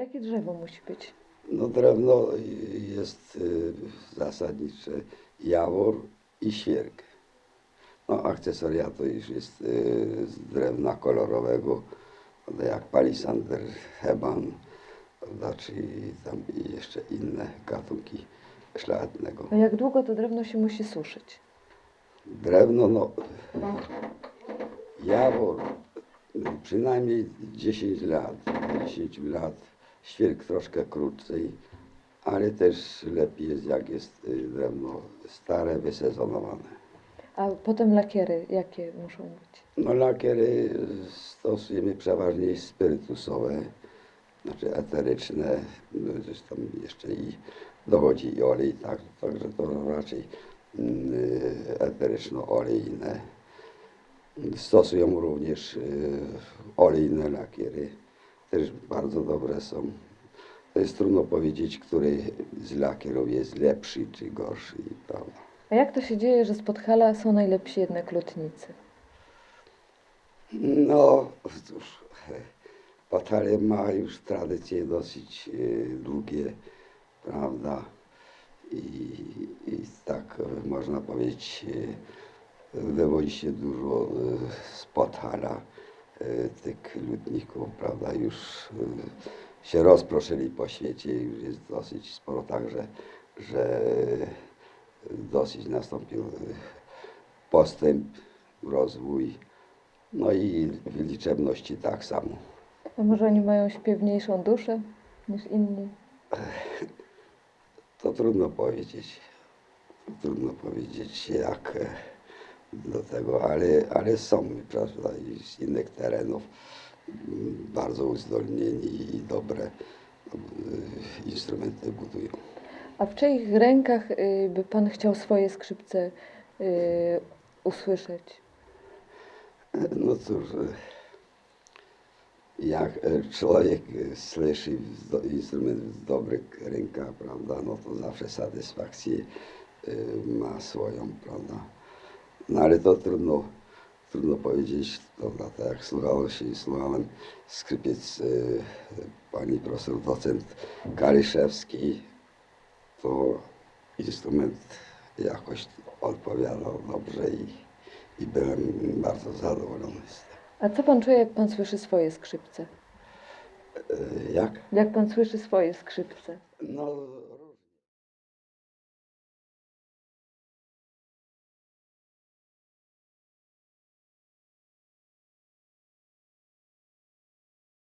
Jakie drzewo musi być? No drewno jest y, zasadnicze jawor i świerk. No akcesoria to już jest y, z drewna kolorowego, prawda, jak palisander, heban, prawda, czy tam i jeszcze inne gatunki szlachetnego. A jak długo to drewno się musi suszyć? Drewno, no jawor y, przynajmniej 10 lat, 10 lat, świerk troszkę krócej, ale też lepiej jest jak jest y, drewno stare, wysezonowane. A potem lakiery, jakie muszą być? No lakiery y, stosujemy przeważnie spirytusowe, znaczy eteryczne, no, tam jeszcze i dochodzi i olej, tak, także to raczej mm, y, eteryczno-olejne. Stosują również y, olejne lakiery, też bardzo dobre są. To jest trudno powiedzieć, który z lakierów jest lepszy czy gorszy, prawda? A jak to się dzieje, że z Podhala są najlepsi jednak lotnicy? No, cóż, Patale ma już tradycje dosyć e, długie, prawda? I, I tak e, można powiedzieć, e, wywodzi się dużo e, z Podhala tych ludników, prawda? Już e, się rozproszyli po świecie, już jest dosyć sporo, także, że dosyć nastąpił e, postęp, rozwój. No i liczebności tak samo. A może oni mają śpiewniejszą duszę niż inni? To trudno powiedzieć. Trudno powiedzieć jak e, do tego, ale, ale są prawda, i z innych terenów bardzo uzdolnieni i dobre e, instrumenty budują. A w czyich rękach y, by pan chciał swoje skrzypce y, usłyszeć? No cóż, e, jak e, człowiek e, słyszy instrument w dobrych rękach, prawda, no to zawsze satysfakcję e, ma swoją, prawda. No ale to trudno, trudno powiedzieć, prawda, tak jak słuchało się i słuchałem skrzypiec e, pani profesor docent Karyszewski, to instrument jakoś odpowiadał dobrze i, i byłem bardzo zadowolony z tego. A co pan czuje, jak pan słyszy swoje skrzypce? E, Jak? Jak pan słyszy swoje skrzypce? No,